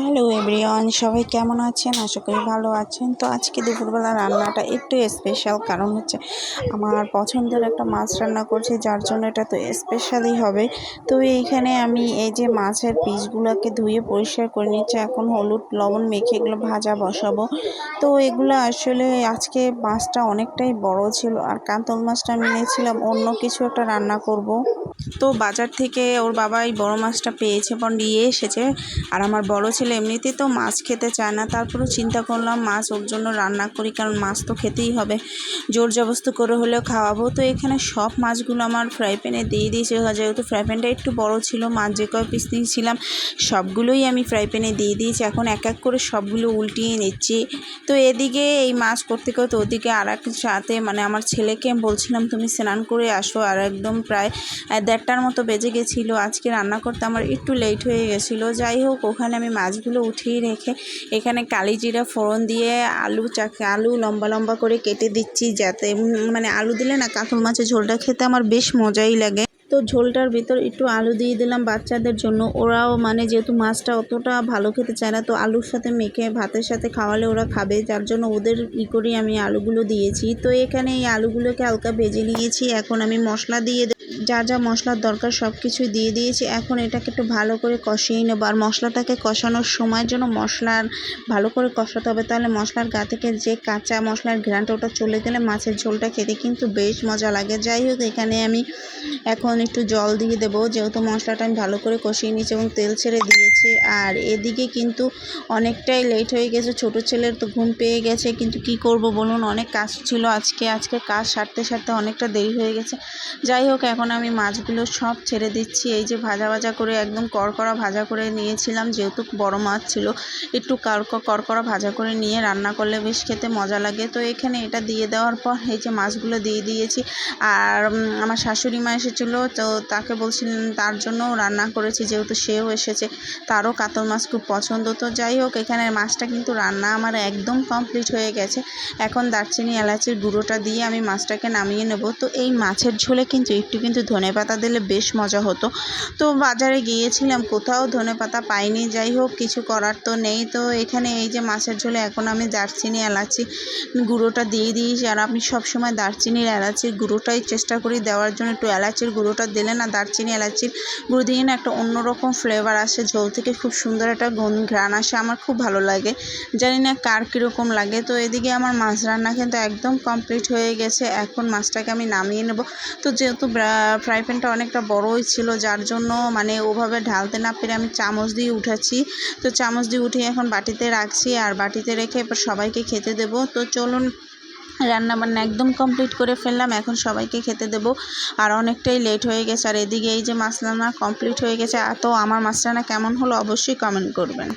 Hello everyone সবাই কেমন আছেন? আশা করি ভালো আছেন। তো আজকে দুপুরবেলা রান্নাটা একটু স্পেশাল কারণ হচ্ছে আমার পছন্দের একটা মাছ রান্না করছি, যার জন্য এটা তো স্পেশালই হবে। তো এইখানে আমি এই যে মাছের পিসগুলোকে ধুয়ে পরিষ্কার করে নিচ্ছি। এখন হলুদ, লবণ মেখে এগুলো ভাজা বসাবো। তো এগুলো আসলে আজকে মাছটা অনেকটাই বড় ছিল, আর কাতল মাছটা আমি নিয়েছিলাম অন্য কিছু একটা রান্না করব। তো বাজার থেকে ওর বাবা এই বড়ো মাছটা পেয়েছে পর নিয়ে এসেছে। আর আমার বড় ছেলে এমনিতেই তো মাছ খেতে চায় না, তারপরেও চিন্তা করলাম মাছ ওর জন্য রান্না করি, কারণ মাছ তো খেতেই হবে। জোর জবস্তি করে হলেও খাওয়াবো। তো এখানে সব মাছগুলো আমার ফ্রাই প্যানে দিয়ে দিয়েছে। যেহেতু ফ্রাই প্যানটা একটু বড় ছিল, মাছ যে কয় পিস নিয়েছিলাম, সবগুলোই আমি ফ্রাই প্যানে দিয়ে দিয়েছি। এখন এক এক করে সবগুলো উল্টিয়ে নিচ্ছি। তো এদিকে এই মাছ করতে করতে ওদিকে আর এক সাথে মানে আমার ছেলেকে বলছিলাম, তুমি স্নান করে আসো। আর একদম প্রায় দেড়টার মতো বেজে গেছিল। আজকে রান্না করতে আমার একটু লেট হয়ে গেছিল। যাই হোক, ওখানে আমি মাছগুলো উঠিয়ে রেখে এখানে কালি জিরা ফোড়ন দিয়ে আলু চাকে, আলু লম্বা লম্বা করে কেটে দিচ্ছি যাতে মানে আলু দিলে না কাতল মাছের ঝোলটা খেতে আমার বেশ মজাই লাগে। তো ঝোলটার ভিতর একটু আলু দিয়ে দিলাম বাচ্চাদের জন্য। ওরাও মানে যেহেতু মাছটা অতটা ভালো খেতে চায় না, তো আলুর সাথে মেখে, ভাতের সাথে খাওয়ালে ওরা খাবে। যার জন্য ওদের ই করে আমি আলুগুলো দিয়েছি। তো এখানে এই আলুগুলোকে হালকা ভেজে নিয়েছি। এখন আমি মশলা দিয়ে যা যা মশলার দরকার সব কিছুই দিয়ে দিয়েছি। এখন এটাকে একটু ভালো করে কষিয়ে নেব। আর মশলাটাকে কষানোর সময় জন্য মশলার ভালো করে কষাতে হবে, তাহলে মশলার গা থেকে যে কাঁচা মশলার ঘ্রানটা ওটা চলে গেলে মাছের ঝোলটা খেতে কিন্তু বেশ মজা লাগে। যাই হোক, এখানে আমি এখন একটু জল দিয়ে দেবো। যেহেতু মশলাটা আমি ভালো করে কষিয়ে নিয়েছি এবং তেল ছেড়ে দিয়েছি। আর এদিকে কিন্তু অনেকটাই লেট হয়ে গেছে। ছোট ছেলের তো ঘুম পেয়ে গেছে। কিন্তু কি করব বলুন, অনেক কাজ ছিল আজকে। আজকে কাজ সারতে সারতে অনেকটা দেরি হয়ে গেছে। যাই হোক, এখন আমি মাছগুলো সব ছেড়ে দিচ্ছি। এই যে ভাজা ভাজা করে একদম কড়কড়া ভাজা করে নিয়েছিলাম। যেহেতু বড় মাছ ছিল, একটু কড়কড়া ভাজা করে নিয়ে রান্না করলে বেশ খেতে মজা লাগে। তো এখানে এটা দিয়ে দেওয়ার পর এই যে মাছগুলো দিয়ে দিয়েছি। আর আমার শাশুড়ি মা এসেছিল তো তাকে বলছিলেন, তার জন্যও রান্না করেছি, যেহেতু সেও এসেছে, তারও কাতল মাছ খুব পছন্দ। তো যাই হোক, এখানে মাছটা কিন্তু রান্না আমার একদম কমপ্লিট হয়ে গেছে। এখন দারচিনি, এলাচির গুঁড়োটা দিয়ে আমি মাছটাকে নামিয়ে নেব। তো এই মাছের ঝোলে কিন্তু একটু কিন্তু ধনে পাতা দিলে বেশ মজা হতো। তো বাজারে গিয়েছিলাম, কোথাও ধনে পাতা পাইনি। যাই হোক, কিছু করার তো নেই। তো এখানে এই যে মাছের ঝোলে এখন আমি দারচিনি, এলাচি গুঁড়োটা দিয়ে দিয়েছি। আর আমি সবসময় দারচিনির, এলাচির গুঁড়োটাই চেষ্টা করি দেওয়ার জন্য। একটু এলাচির গুঁড়োটা দিলে না দারচিনি এলাচির গুঁড়ো দিয়ে না একটা অন্যরকম ফ্লেভার আসে, ঝোল থেকে খুব সুন্দর একটা ঘ্রাণ আসে, আমার খুব ভালো লাগে। জানি না কার কীরকম লাগে, তো এদিকে আমার মাছ রান্না কিন্তু একদম কমপ্লিট হয়ে গেছে, এখন মাছটাকে আমি নামিয়ে নেব। তো যেহেতু ফ্রাই প্যানটা অনেকটা বড়োই ছিল, যার জন্য মানে ওভাবে ঢালতে না পেরে আমি চামচ দিয়ে উঠাচ্ছি। তো চামচ দিয়ে উঠিয়ে এখন বাটিতে রাখছি, আর বাটিতে রেখে এবার সবাইকে খেতে দেবো। তো চলুন রান্না বান্না একদম কমপ্লিট করে ফেললাম। এখন সবাইকে খেতে দেব। আর অনেকটাই লেট হয়ে গেছে। আর এদিকে এই যে মাছ রান্না কমপ্লিট হয়ে গেছে। এত আমার মাছ রান্না কেমন হলো অবশ্যই কমেন্ট করবেন।